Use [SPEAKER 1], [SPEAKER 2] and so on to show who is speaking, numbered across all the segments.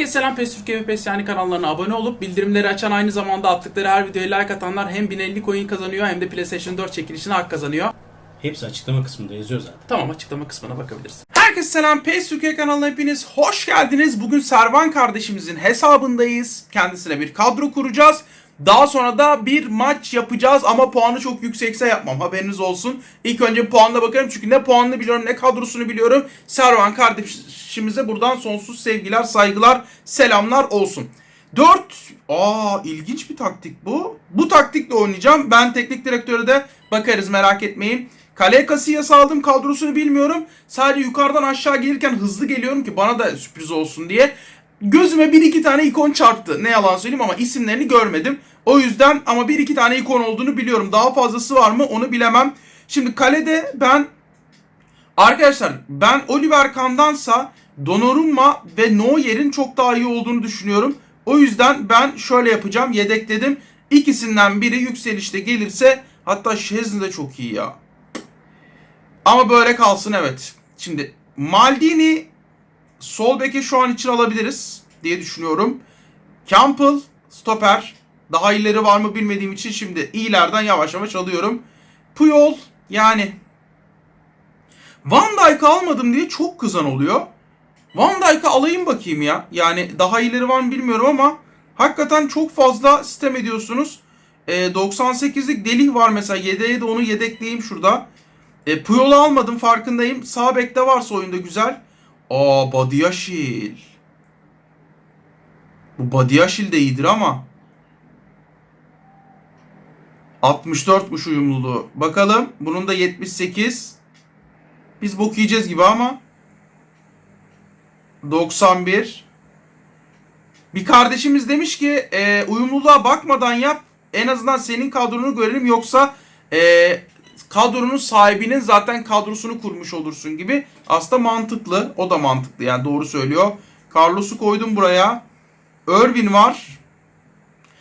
[SPEAKER 1] Herkese selam ve PES yani kanallarına abone olup bildirimleri açan aynı zamanda attıkları her videoya like atanlar hem 1050 coin kazanıyor hem de PlayStation 4 çekilişine hak kazanıyor.
[SPEAKER 2] Hepsi açıklama kısmında yazıyor zaten.
[SPEAKER 1] Tamam açıklama kısmına bakabilirsin. Herkese selam PES Türkiye kanalına hepiniz hoş geldiniz. Bugün Servan kardeşimizin hesabındayız. Kendisine bir kadro kuracağız. Daha sonra da bir maç yapacağız ama puanı çok yüksekse yapmam haberiniz olsun. İlk önce puanla bakarım çünkü ne puanını biliyorum ne kadrosunu biliyorum. Servan kardeşimize buradan sonsuz sevgiler, saygılar, selamlar olsun. 4 Aa ilginç bir taktik bu. Bu taktikle oynayacağım. Ben teknik direktöre de bakarız merak etmeyin. Kale Casillas aldım kadrosunu bilmiyorum. Sadece yukarıdan aşağı gelirken hızlı geliyorum ki bana da sürpriz olsun diye. Gözüme bir iki tane ikon çarptı. Ne yalan söyleyeyim ama isimlerini görmedim. O yüzden ama bir iki tane ikon olduğunu biliyorum. Daha fazlası var mı onu bilemem. Şimdi kalede ben Arkadaşlar ben Oliver Kahn'dansa Donnarumma ve Neuer'in çok daha iyi olduğunu düşünüyorum. O yüzden ben şöyle yapacağım. Yedekledim. İkisinden biri yükselişte gelirse hatta Şezni de çok iyi ya. Ama böyle kalsın evet. Şimdi Maldini sol beke şu an için alabiliriz diye düşünüyorum. Campbell stoper. Daha ileri var mı bilmediğim için şimdi iyilerden yavaş yavaş alıyorum. Puyol yani Van Dijk'ı almadım diye çok kızan oluyor. Van Dijk'ı alayım bakayım ya. Yani daha ileri var mı bilmiyorum ama hakikaten çok fazla sistem ediyorsunuz. E, 98'lik Delih var mesela. Yedeğe de onu yedekleyeyim şurada. E, Puyol'u almadım farkındayım. Sağ bekte varsa oyunda güzel. Aa Badiaşil. Bu Badiaşil de iyidir ama. 64'muş uyumluluğu. Bakalım. Bunun da 78. Biz bok yiyeceğiz gibi ama. 91. Bir kardeşimiz demiş ki e, uyumluluğa bakmadan yap. En azından senin kadronu görelim yoksa e, kadronun sahibinin zaten kadrosunu kurmuş olursun gibi. Aslında mantıklı. O da mantıklı yani doğru söylüyor. Carlos'u koydum buraya. Irvin var.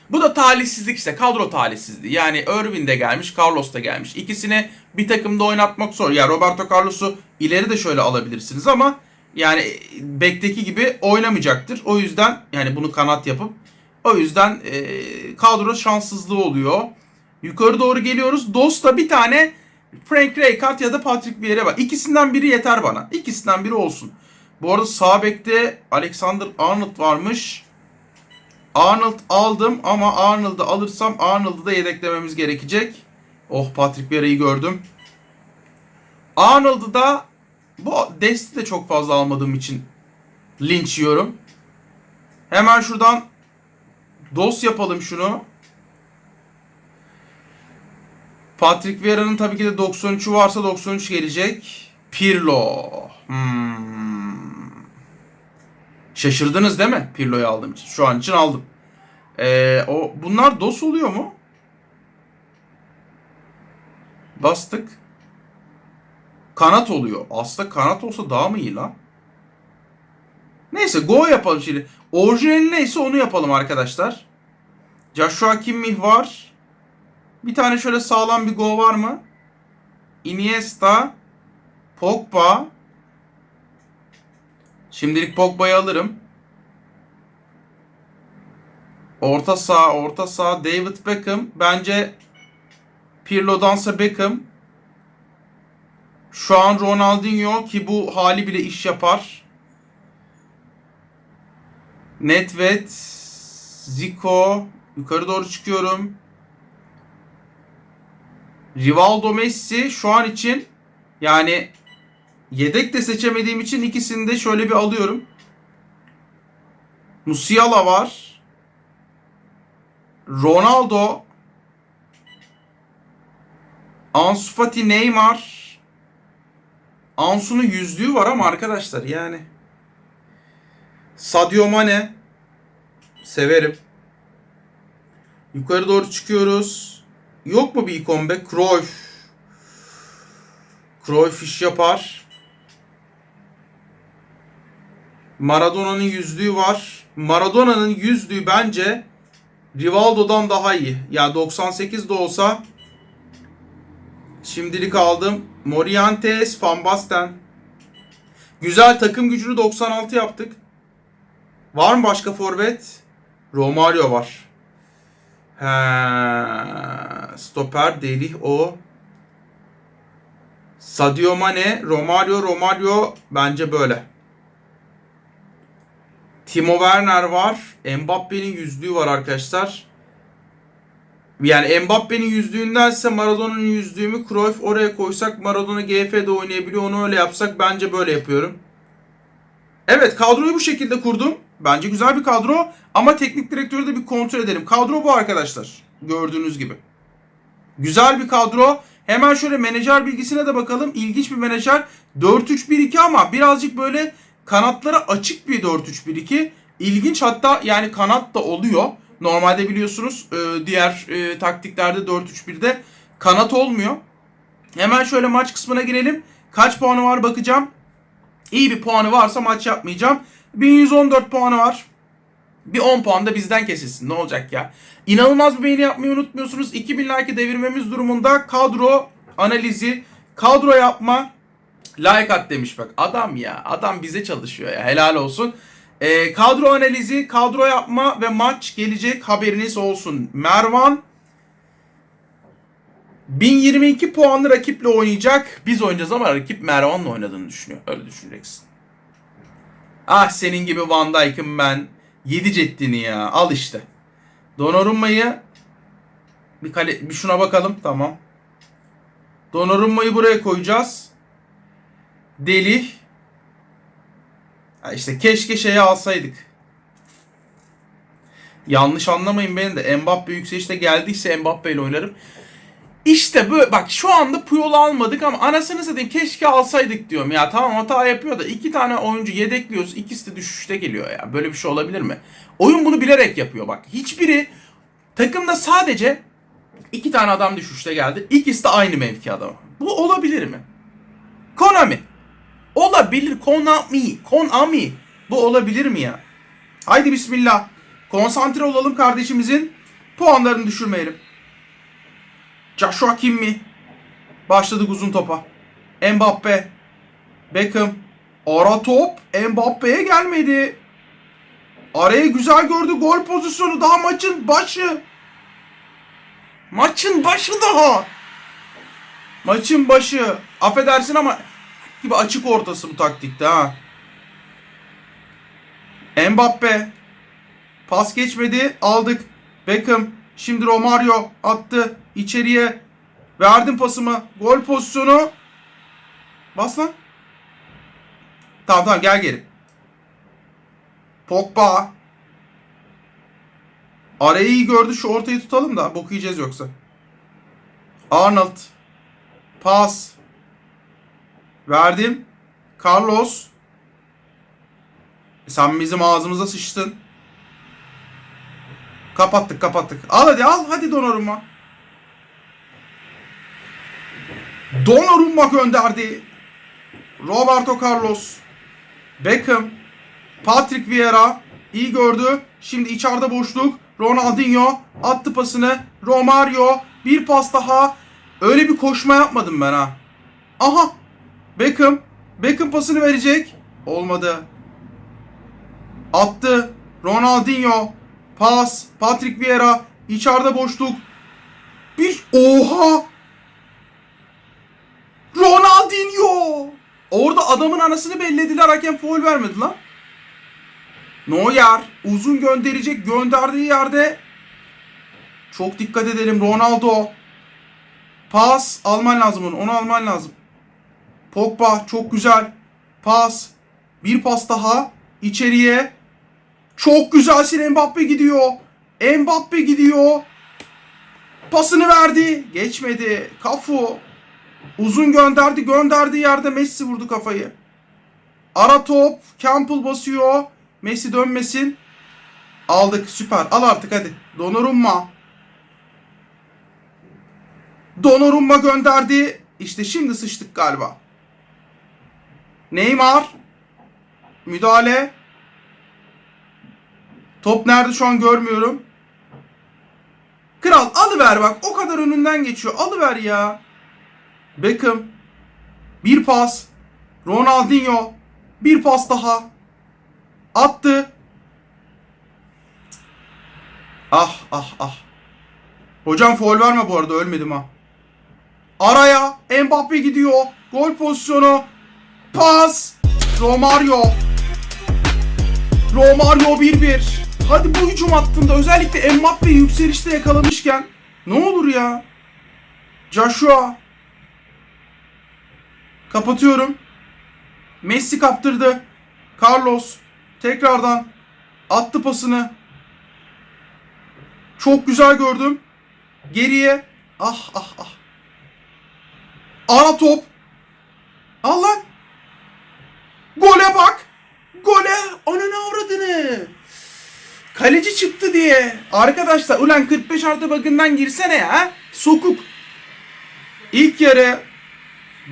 [SPEAKER 1] Bu da talihsizlik işte. Kadro talihsizliği. Yani Irvin de gelmiş, Carlos da gelmiş. İkisini bir takımda oynatmak zor. Ya Roberto Carlos'u ileri de şöyle alabilirsiniz ama yani bekteki gibi oynamayacaktır. O yüzden yani bunu kanat yapıp o yüzden e, kadro şanssızlığı oluyor. Yukarı doğru geliyoruz. Dost'ta bir tane Frank Rijkaard ya da Patrick Vieira var. İkisinden biri yeter bana. İkisinden biri olsun. Bu arada sağ bekte Alexander Arnold varmış. Arnold aldım ama Arnold'u alırsam Arnold'u da yedeklememiz gerekecek. Oh Patrick Vieira'yı gördüm. Arnold'u da bu desti de çok fazla almadığım için linç yiyorum. Hemen şuradan dos yapalım şunu. Patrick Vieira'nın tabii ki de 93'ü varsa 93 gelecek. Pirlo. Hmm. Şaşırdınız değil mi? Pirlo'yu aldığım için. Şu an için aldım. Ee, o bunlar dos oluyor mu? Bastık. Kanat oluyor. Aslında kanat olsa daha mı iyi lan? Neyse go yapalım şimdi. Orijinali neyse onu yapalım arkadaşlar. Joshua Kimmich var. Bir tane şöyle sağlam bir go var mı? Iniesta. Pogba. Şimdilik Pogba'yı alırım. Orta saha, orta saha David Beckham. Bence Pirlo'dansa Beckham. Şu an Ronaldinho ki bu hali bile iş yapar. Nedved, Zico. Yukarı doğru çıkıyorum. Rivaldo Messi şu an için yani Yedek de seçemediğim için ikisini de şöyle bir alıyorum. Musiala var. Ronaldo. Ansu Fati Neymar. Ansu'nun yüzlüğü var ama arkadaşlar yani. Sadio Mane. Severim. Yukarı doğru çıkıyoruz. Yok mu bir ikon be? Cruyff. Cruyff iş yapar. Maradona'nın yüzlüğü var. Maradona'nın yüzlüğü bence Rivaldo'dan daha iyi. Ya 98 de olsa şimdilik aldım. Morientes, Van Basten. Güzel takım gücünü 96 yaptık. Var mı başka forvet? Romario var. He, stoper Delih o. Sadio Mane, Romario, Romario bence böyle. Timo Werner var. Mbappe'nin yüzlüğü var arkadaşlar. Yani Mbappe'nin yüzlüğündense Maradona'nın yüzlüğü mü Cruyff oraya koysak Maradona GF'de oynayabiliyor. Onu öyle yapsak bence böyle yapıyorum. Evet kadroyu bu şekilde kurdum. Bence güzel bir kadro ama teknik direktörü de bir kontrol edelim. Kadro bu arkadaşlar. Gördüğünüz gibi. Güzel bir kadro. Hemen şöyle menajer bilgisine de bakalım. İlginç bir menajer. 4-3-1-2 ama birazcık böyle kanatlara açık bir 4-3-1-2. İlginç hatta yani kanat da oluyor. Normalde biliyorsunuz e, diğer e, taktiklerde 4-3-1'de kanat olmuyor. Hemen şöyle maç kısmına girelim. Kaç puanı var bakacağım. İyi bir puanı varsa maç yapmayacağım. 1114 puanı var. Bir 10 puan da bizden kesilsin. Ne olacak ya? İnanılmaz bir beğeni yapmayı unutmuyorsunuz. 2000 like'ı devirmemiz durumunda kadro analizi, kadro yapma, like at demiş bak. Adam ya. Adam bize çalışıyor ya. Helal olsun. Ee, kadro analizi, kadro yapma ve maç gelecek haberiniz olsun. Mervan 1022 puanlı rakiple oynayacak. Biz oynayacağız ama rakip Mervan'la oynadığını düşünüyor. Öyle düşüneceksin. Ah senin gibi Van Dijk'ım ben. Yedi ceddini ya. Al işte. Donnarumma'yı bir kale bir şuna bakalım. Tamam. Donnarumma'yı buraya koyacağız. Deli. Ha işte keşke şeyi alsaydık. Yanlış anlamayın beni de. Mbappe yükselişte geldiyse Mbappe ile oynarım. İşte bu bak şu anda Puyol'u almadık ama anasını satayım keşke alsaydık diyorum. Ya tamam hata yapıyor da iki tane oyuncu yedekliyoruz ikisi de düşüşte geliyor ya. Böyle bir şey olabilir mi? Oyun bunu bilerek yapıyor bak. Hiçbiri takımda sadece iki tane adam düşüşte geldi. İkisi de aynı mevki adamı. Bu olabilir mi? Konami. Olabilir. Konami. Konami. Bu olabilir mi ya? Haydi bismillah. Konsantre olalım kardeşimizin. Puanlarını düşürmeyelim. Joshua Kimmi. Başladık uzun topa. Mbappe. Beckham. Ara top. Mbappe'ye gelmedi. Arayı güzel gördü. Gol pozisyonu. Daha maçın başı. Maçın başı daha. Maçın başı. Affedersin ama gibi açık ortası bu taktikte ha. Mbappe. Pas geçmedi. Aldık. Beckham. Şimdi Romario attı. içeriye. Verdim pasımı. Gol pozisyonu. Bas lan. Tamam tamam gel geri. Pogba. Arayı iyi gördü. Şu ortayı tutalım da. Bok yiyeceğiz yoksa. Arnold. Pas. Verdim. Carlos. Sen bizim ağzımıza sıçtın. Kapattık kapattık. Al hadi al hadi Donnarumma. Donnarumma gönderdi. Roberto Carlos. Beckham. Patrick Vieira. iyi gördü. Şimdi içeride boşluk. Ronaldinho attı pasını. Romario. Bir pas daha. Öyle bir koşma yapmadım ben ha. Aha. Beckham. Beckham pasını verecek. Olmadı. Attı. Ronaldinho. Pas. Patrick Vieira. içeride boşluk. Bir. Oha. Ronaldinho. Orada adamın anasını bellediler. Hakem foul vermedi lan. Neuer. Uzun gönderecek. Gönderdiği yerde. Çok dikkat edelim. Ronaldo. Pas. Alman lazım onu. Onu alman lazım. Pogba. Çok güzel. Pas. Bir pas daha. içeriye. Çok güzelsin Mbappe gidiyor. Mbappe gidiyor. Pasını verdi. Geçmedi. Kafu. Uzun gönderdi. Gönderdiği yerde Messi vurdu kafayı. Ara top. Campbell basıyor. Messi dönmesin. Aldık. Süper. Al artık hadi. Donnarumma. Donnarumma gönderdi. İşte şimdi sıçtık galiba. Neymar. Müdahale. Top nerede şu an görmüyorum. Kral alıver bak. O kadar önünden geçiyor. Alıver ya. Beckham. Bir pas. Ronaldinho. Bir pas daha. Attı. Ah ah ah. Hocam foul verme bu arada ölmedim ha. Araya Mbappe gidiyor. Gol pozisyonu. Pas. Romario. Romario 1-1. Hadi bu hücum hattında özellikle Mbappe'yi yükselişte yakalamışken ne olur ya. Joshua. Kapatıyorum. Messi kaptırdı. Carlos tekrardan attı pasını. Çok güzel gördüm. Geriye. Ah ah ah. Ara top. Allah. Gole bak. Gole. Avradını. Kaleci çıktı diye. Arkadaşlar ulan 45 artı bakından girsene ya. Sokuk. İlk yarı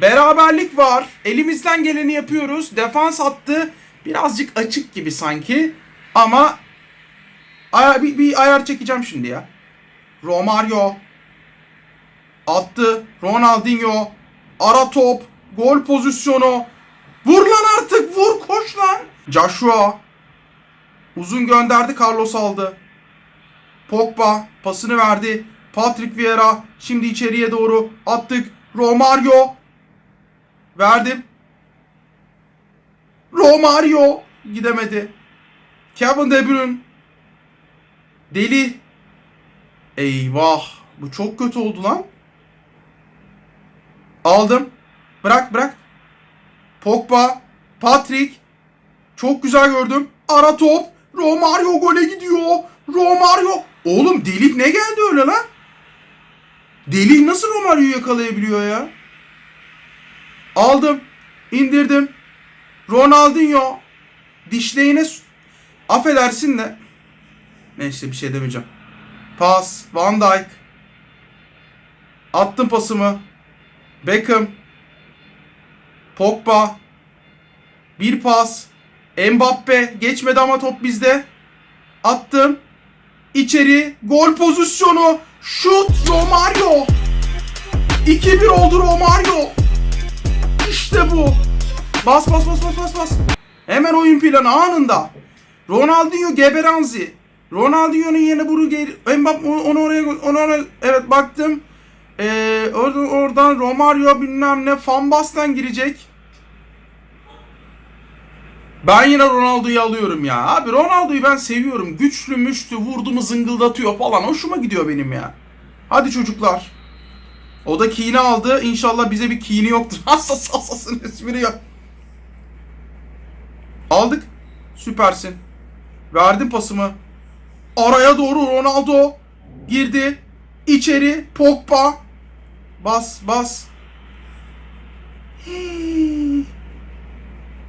[SPEAKER 1] beraberlik var. Elimizden geleni yapıyoruz. Defans hattı birazcık açık gibi sanki. Ama Aya- bir, bir ayar çekeceğim şimdi ya. Romario attı. Ronaldinho ara top. Gol pozisyonu. Vur lan artık vur koş lan. Joshua uzun gönderdi Carlos aldı. Pogba pasını verdi. Patrick Vieira şimdi içeriye doğru attık. Romario verdim. Romario gidemedi. Kevin De Bruyne Deli. Eyvah. Bu çok kötü oldu lan. Aldım. Bırak bırak. Pogba. Patrick. Çok güzel gördüm. Ara top. Romario gole gidiyor. Romario. Oğlum delik ne geldi öyle lan? Deli nasıl Romario'yu yakalayabiliyor ya? Aldım. indirdim. Ronaldinho. Dişleğine affedersin de Neyse bir şey demeyeceğim. Pas. Van Dijk. Attım pasımı. Beckham. Pogba. Bir pas. Mbappe. Geçmedi ama top bizde. Attım. İçeri. Gol pozisyonu. Şut. Romario. 2-1 oldu Romario. İşte bu. Bas bas bas bas bas bas. Hemen oyun planı anında. Ronaldinho Geberanzi. Ronaldinho'nun yerine bunu geri Mbappe onu oraya onu oraya evet baktım. Ee, orada oradan Romario bilmem ne Van Basten girecek. Ben yine Ronaldo'yu alıyorum ya. Abi Ronaldo'yu ben seviyorum. Güçlü müştü vurdu mu zıngıldatıyor falan. Hoşuma gidiyor benim ya. Hadi çocuklar. O da kini aldı. İnşallah bize bir kini yoktur. Hassas hassasın espri yok. Aldık. Süpersin. Verdim pasımı. Araya doğru Ronaldo girdi. İçeri Pogba. Bas bas.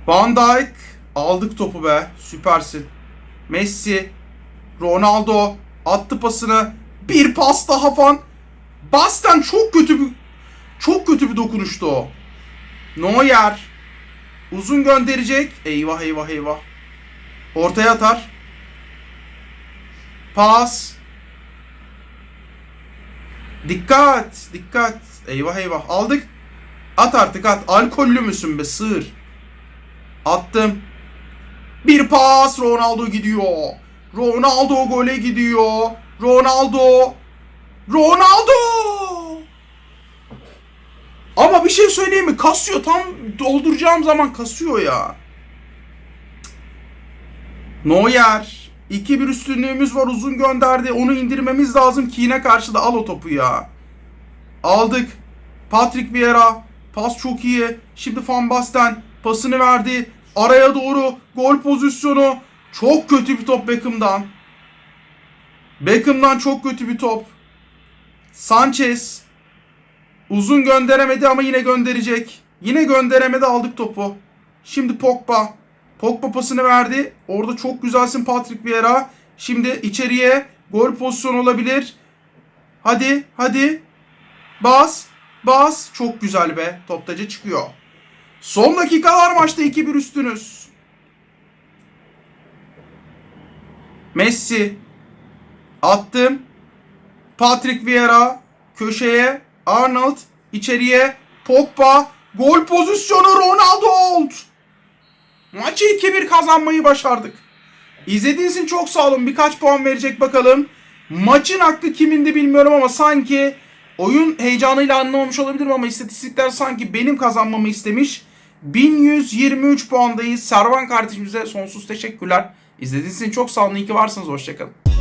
[SPEAKER 1] Van Dijk aldık topu be. Süpersin. Messi, Ronaldo attı pasını. Bir pas daha fan. Basten çok kötü bir çok kötü bir dokunuştu o. Neuer uzun gönderecek. Eyvah eyvah eyvah. Ortaya atar. Pas. Dikkat. Dikkat. Eyvah eyvah. Aldık. At artık at. Alkollü müsün be sığır. Attım. Bir pas. Ronaldo gidiyor. Ronaldo gole gidiyor. Ronaldo. Ronaldo. Ama bir şey söyleyeyim mi? Kasıyor. Tam dolduracağım zaman kasıyor ya. Neuer. 2-1 üstünlüğümüz var. Uzun gönderdi. Onu indirmemiz lazım. Kine karşı da al o topu ya. Aldık. Patrick Vieira. Pas çok iyi. Şimdi Van Basten pasını verdi. Araya doğru gol pozisyonu. Çok kötü bir top Beckham'dan. Beckham'dan çok kötü bir top. Sanchez. Uzun gönderemedi ama yine gönderecek. Yine gönderemedi aldık topu. Şimdi Pogba. Pogba pasını verdi. Orada çok güzelsin Patrick Vieira. Şimdi içeriye gol pozisyonu olabilir. Hadi hadi. Bas. Bas. Çok güzel be. Toptaca çıkıyor. Son dakikalar maçta 2-1 üstünüz. Messi. Attım. Patrick Vieira. Köşeye. Arnold. içeriye. Pogba. Gol pozisyonu Ronaldo. Maçı 2-1 kazanmayı başardık. İzlediğiniz için çok sağ olun. Birkaç puan verecek bakalım. Maçın hakkı kimindi bilmiyorum ama sanki oyun heyecanıyla anlamamış olabilirim ama istatistikler sanki benim kazanmamı istemiş. 1123 puandayız. Servan kardeşimize sonsuz teşekkürler. İzlediğiniz için çok sağ olun. İyi ki varsınız. Hoşçakalın.